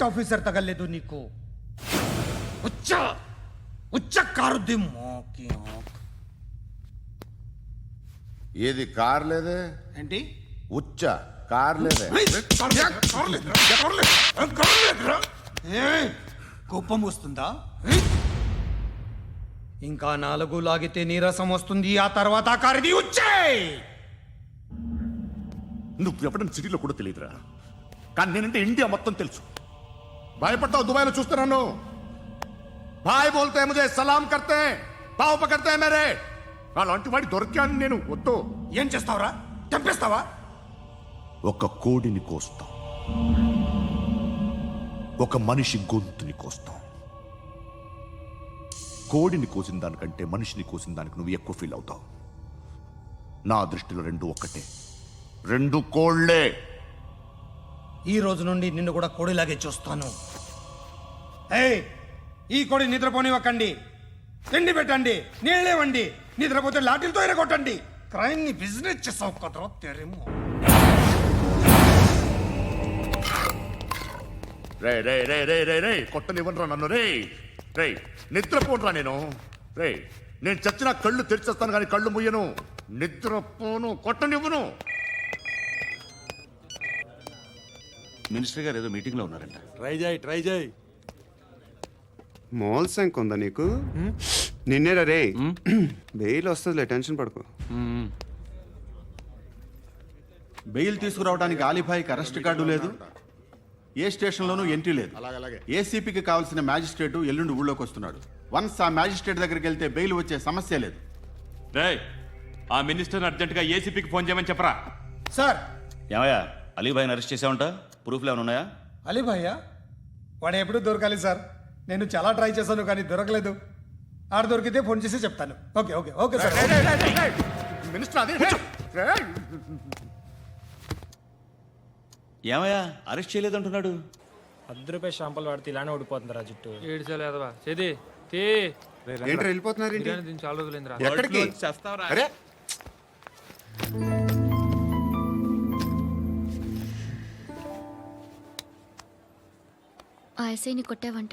Project officer తగలేదు నీకు. ఉచ్చ ఉచ్చ కారుద్ది మోకి ఆంఖ్. ఏది కార్ లేదే? ఏంటి? ఉచ్చ కార్ లేదే. కోపం వస్తుందా? ఇంకా నాలుగు లాగితే నీరసం వస్తుంది ఆ తర్వాత ఆ కారిది ఉచ్చే. నువ్వు ఎవడని సిటీలో కూడా తెలియదురా. కానీ నేనంటే ఇండియా మొత్తం తెలుసు. భయపడతావు దుబాయ్లో చూస్తున్నాను భాయ్ బోల్తే ముజే సలాం కర్తే పావు పకర్తే మేరే? అలాంటి వాడి దొరికాను నేను వద్దు. ఏం చేస్తావురా? చంపేస్తావా? ఒక కోడిని కోస్తాం. ఒక మనిషి గొంతుని కోస్తాం. కోడిని కోసిన దానికంటే మనిషిని కోసిన దానికి నువ్వు ఎక్కువ ఫీల్ అవుతావు. నా దృష్టిలో రెండు ఒక్కటే. రెండు కోళ్ళే ఈ రోజు నుండి నిన్ను కూడా కోడిలాగే చూస్తాను. ఏయ్ ఈ కోడి నిద్రపోనివ్వకండి. తిండి పెట్టండి నీళ్ళేవండి నిద్రపోతే లాఠీలతో ఎరగొట్టండి. క్రైమ్ని బిజినెస్ చేసావు కదరా తెరేమో. రే రే రే రే రే రే కొట్టనివ్వనరా నన్ను రే రే నిద్రపోనరా నేను రే నేను చచ్చిన కళ్ళు తెరిచేస్తాను కానీ కళ్ళు ముయ్యను నిద్రపోను కొట్టనివ్వను. మినిస్టర్ గారు ఏదో మీటింగ్లో ఉన్నారంట. ట్రై చేయి ట్రై చేయి. మోల్ సంక్ ఉందా నీకు? నిన్నేరా రే బెయిల్ వస్తుందిలే టెన్షన్ పడుకో. బెయిల్ తీసుకురావడానికి ఆలిభాయికి అరెస్ట్ కార్డు లేదు ఏ స్టేషన్లోనూ ఎంట్రీ లేదు. ఏసీపీకి కావాల్సిన మ్యాజిస్ట్రేట్ ఎల్లుండి ఊళ్ళోకి వస్తున్నాడు. వన్స్ ఆ మ్యాజిస్ట్రేట్ దగ్గరికి వెళ్తే బెయిల్ వచ్చే సమస్య లేదు. రేయ్ ఆ మినిస్టర్ అర్జెంటుగా ఏసీపీకి ఫోన్ చేయమని చెప్పరా? సార్! ఏమయ్యా అలీభాయిని అరెస్ట్ చేసావంట? ప్రూఫ్లు ఏమైనా ఉన్నాయా? అలీ భయ్యా వాడు ఎప్పుడు దొరకాలి సార్. నేను చాలా ట్రై చేశాను కానీ దొరకలేదు. ఆడ దొరికితే ఫోన్ చేసి చెప్తాను. Okay okay okay sir. Minister అదే. రే. ఏమయ్యా? అరెస్ట్ చేయలేదంటున్నాడు. పది రూపాయలు షాంపూలు వాడితే ఇలానే ఓడిపోతుంది రా జుట్టు ఏడ్చలేదవా చేది తీ. ఏంటి వెళ్ళిపోతున్నారు ఏంటి? బిర్యానీ తిని చాలా రోజులైందిరా. ఎక్కడికి? అరే. ఆ ఎస్ఐని కొట్టావంట.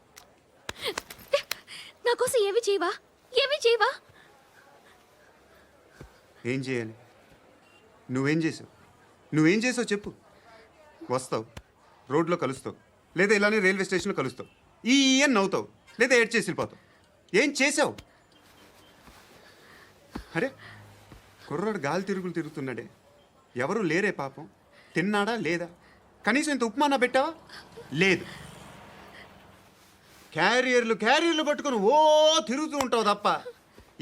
నా కోసం ఏవి చేయవా? ఏవి చేయవా? ఏం చేయాలి? నువ్వేం చేసావు? నువ్వేం చేసావు చెప్పు. వస్తావు. రోడ్లో కలుస్తావు. లేదా ఇలానే రైల్వే స్టేషన్లో కలుస్తావు. ఈ ఈ అని నవ్వుతావు. లేదా ఏడ్ చేసి వెళ్ళిపోతావు. ఏం చేసావు? అరే కుర్రాడు గాలి తిరుగులు తిరుగుతున్నాడే. ఎవరు లేరే పాపం. తిన్నాడా లేదా? కనీసం ఇంత ఉప్మానా పెట్టావా? లేదు. క్యారియర్లు క్యారియర్లు పట్టుకొని ఓ తిరుగుతూ ఉంటావు తప్ప.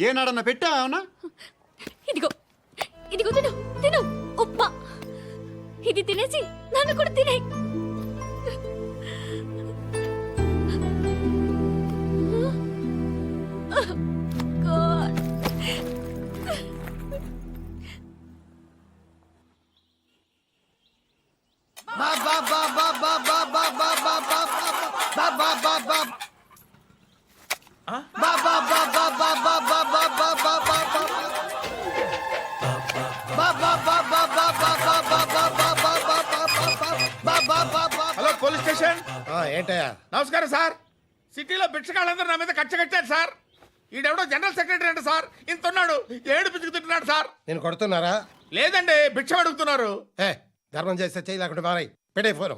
ఏనాడన్నా పెట్టావా ఏమన్నా? ఇదిగో ఇదిగో తిను తిను ఉప్మా. ఇది తినేసి నన్ను కూడా తినే. Hello police station. ఏంటయ్యా? నమస్కారం సార్. సిటీలో భిక్షకాళ్ళందరూ నా మీద కచ్చ కట్టారు సార్. ఈడెవడో జనరల్ సెక్రటరీ అంట సార్. ఇంత ఉన్నాడు ఏడు పిచ్చుకు తింటున్నాడు సార్. నేను కొడుతున్నారా? లేదండి భిక్ష అడుగుతున్నారు. ఏ ధర్మం చేస్తే చేయి లేకుండా మారాయి. పెట్టే ఫోను.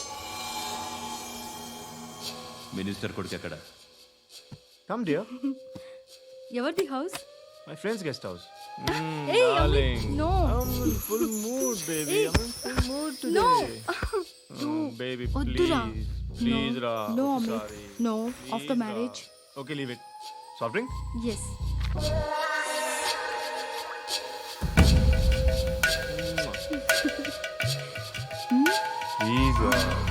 మినిస్టర్ కొడుకు ఎక్కడ? కమ్ డియర్ ఎవరిది house? My friends guest house no full mood baby full mood no baby వద్దురా. ప్లీజ్ రా no no after marriage okay leave it soft drink yes please sir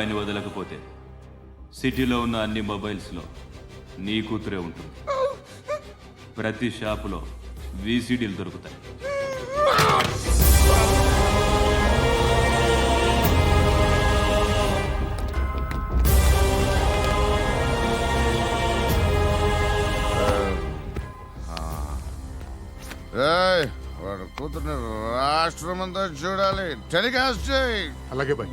అలీబాయిని వదలకపోతే సిటీలో ఉన్న అన్ని మొబైల్స్లో నీ కూతురే ఉంటుంది. ప్రతి షాపులో వీసీడీలు దొరుకుతాయి. ఏయ్ వాడు కూతుర్ని రాష్ట్రం అంతా చూడాలి. టెలికాస్ట్ చేయి. అలాగే బాయ్.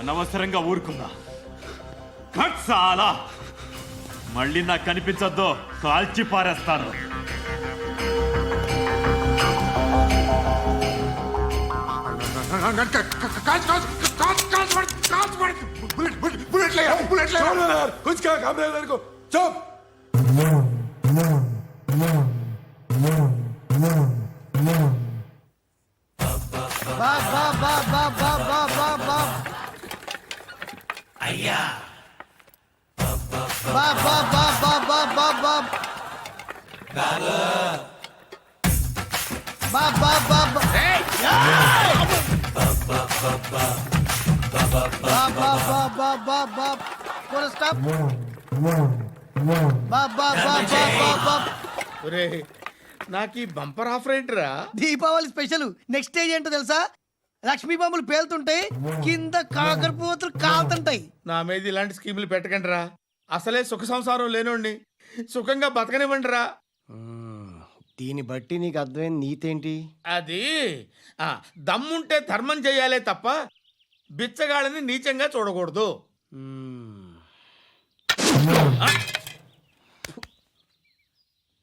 అనవసరంగా ఊరుకున్నా కట్ చాలా మళ్ళీ నాకు కనిపించొద్దు కాల్చి పారేస్తాను कांच कांच कांच कांच पड़ कांच पड़ बुलेट बुलेट बुलेट ले आओ, बुलेट ले आओ। कुछ क्या काम है को चुप నాకు ఈ బంపర్ ఆఫర్ ఏంటిరా? దీపావళి స్పెషల్. నెక్స్ట్ స్టేజ్ ఏంటో తెలుసా? లక్ష్మీ బాంబులు పేలుతుంటాయి కింద కాకరపోతులు కాలుతుంటాయి. నా మీద ఇలాంటి స్కీములు పెట్టకండి రా అసలే సుఖ సంసారం లేనోడిని. సుఖంగా బతకనివ్వండి రా దీన్ని బట్టి నీకు అర్థమైన నీతేంటి? అది ఆ, దమ్ముంటే ధర్మం చేయాలే తప్ప బిచ్చగాళ్ళని నీచంగా చూడకూడదు.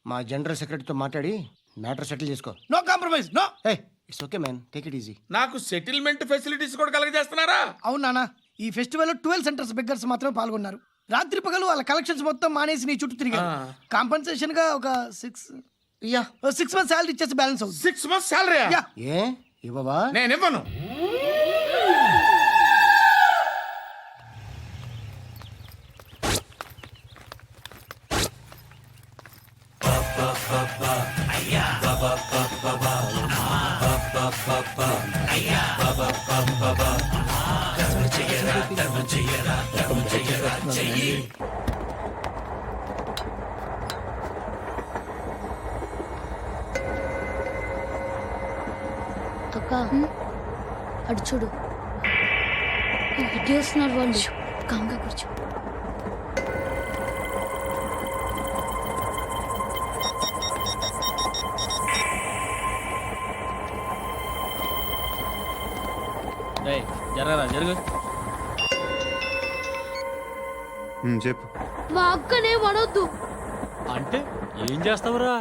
మా జనరల్ సెక్రటరీతో మాట్లాడి మ్యాటర్ సెటిల్ చేసుకో. No compromise no. Hey it's okay man. Take it easy. నాకు సెటిల్మెంట్ ఫెసిలిటీస్ కూడా కలగజేస్తున్నారా? అవును నాన్న ఈ ఫెస్టివల్ ట్వెల్వ్ సెంటర్స్ బెగ్గర్స్ మాత్రమే పాల్గొన్నారు. రాత్రి పగలు వాళ్ళ కలెక్షన్స్ మొత్తం మానేసి నీ చుట్టూ తిరిగారు. ఆ. కాంపన్సేషన్గా ఒక six yeah. Six months salary ఇచ్చేసి బ్యాలెన్స్ అవుతుంది సిక్స్ మంత్స్ శాలరీ యా. ఏ? ఇవ్వవా? నేను ఇవ్వను. అక్క. అడు చూడు. ఇటు వస్తున్నారు వాళ్ళు కాంగా కూర్చో. జరగరా జరుగు. చెప్పు. మా అక్కనే వడొద్దు అంటే ఏం చేస్తావురా?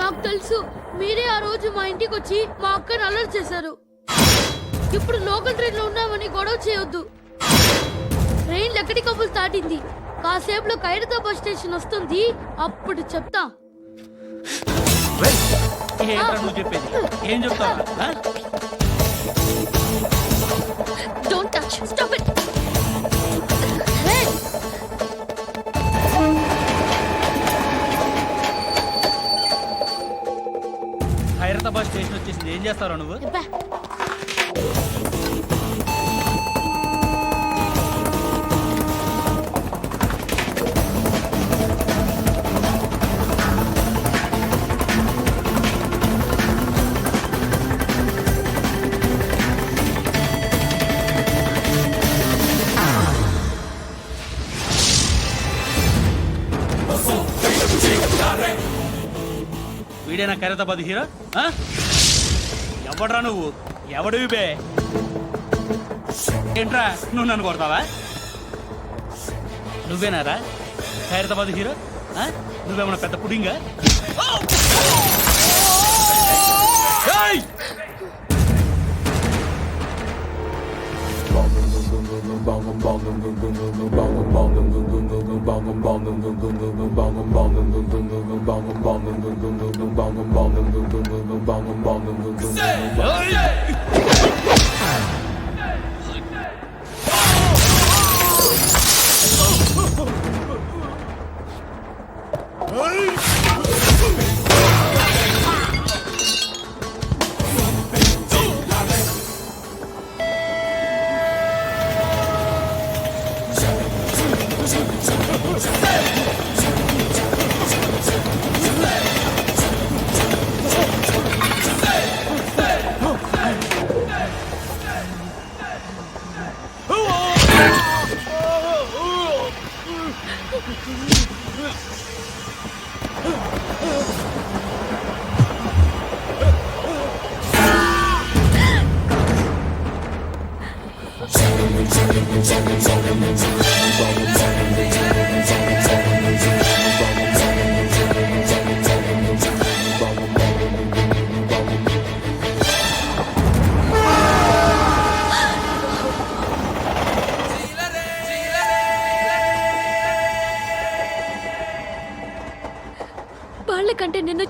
నాకు తెలుసు. మీరే ఆ రోజు మా ఇంటికి వచ్చి మా అక్కని అలర్ట్ చేశారు. ఇప్పుడు లోకల్ ట్రైన్లో ఉన్నామని గొడవ చేయొద్దు. ట్రైన్ ఎక్కడి కబులు దాటింది. కాసేపులో ఖైరతాబాద్ బస్ స్టేషన్ వస్తుంది. అప్పుడు చెప్తా. చెప్పేది. ఏం చెప్తావు? డోంట్ టచ్ స్టాప్ ఇట్ ఏం చేస్తావు నువ్వు? వీడేనా ఖైరతాబాద్ హీరో? ఆ? ఎవడ్రా నువ్వు? ఎవడివి బే ఏంట్రా నువ్వు నన్ను కొడతావా? నువ్వేనారా? హైదరాబాద్ హీరో? నువ్వేమన్నా పెద్ద పుడింగా? Oh yeah! Сергей! Сергей! Сергей! Сергей! Сергей! Сергей!